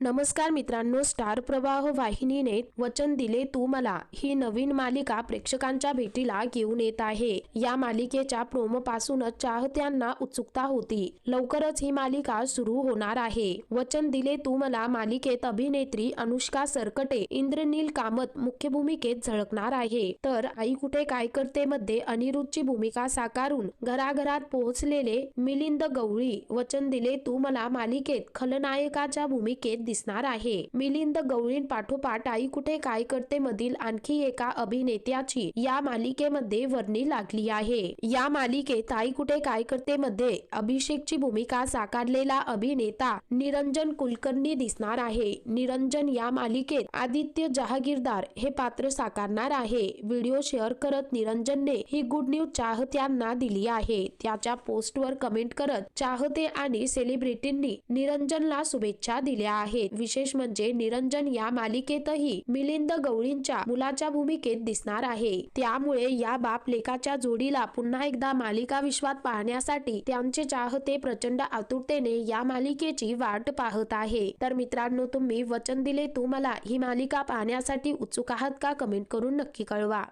नमस्कार मित्रांनो स्टार प्रवाह वाहिनीने वचन दिले तू मला. ही नवीन मालिका प्रेक्षकांच्या भेटीला घेऊन येत आहे. या मालिकेच्या प्रोमो पासूनच चाहत्यांना उत्सुकता होती. लवकरच ही मालिका सुरू होणार आहे. वचन दिले तू मला मालिकेत अभिनेत्री अनुष्का सरकटे इंद्रनील कामत मुख्य भूमिकेत झळकणार आहे. तर आई कुठे काय करते मध्ये अनिरुद्धची भूमिका साकारून घराघरात पोहोचलेले मिलिंद गवळी वचन दिले तू मला मालिकेत खलनायकाच्या भूमिकेत दिसणार आहे. मिलिंद गवळीन पाठोपाठ आई कुठे काय करते मधील आणखी एका अभिनेत्याची या मालिकेमध्ये वर्णी लागली आहे. या मालिकेत आई कुठे काय करते मध्ये अभिषेकची भूमिका साकारलेला अभिनेता निरंजन कुलकर्णी दिसणार आहे. निरंजन या मालिकेत आदित्य जहागीरदार हे पात्र साकारणार आहे. व्हिडिओ शेअर करत निरंजनने ही गुड न्यूज चाहत्यांना दिली आहे. त्याच्या पोस्टवर कमेंट करत चाहते आणि सेलिब्रिटींनी निरंजनला शुभेच्छा दिल्या आहेत. विशेष म्हणजे निरंजन या मालिकेतही मिलिंद गवळींच्या मुलाच्या भूमिकेत दिसणार आहे. त्यामुळे या बाप लेखाच्या जोडीला पुन्हा एकदा मालिका विश्वात पाहण्यासाठी त्यांचे चाहते प्रचंड आतुरतेने या मालिकेची वाट पाहत आहे. तर मित्रांनो तुम्ही वचन दिले तू मला ही मालिका पाहण्यासाठी उत्सुक आहात का? कमेंट करून नक्की कळवा.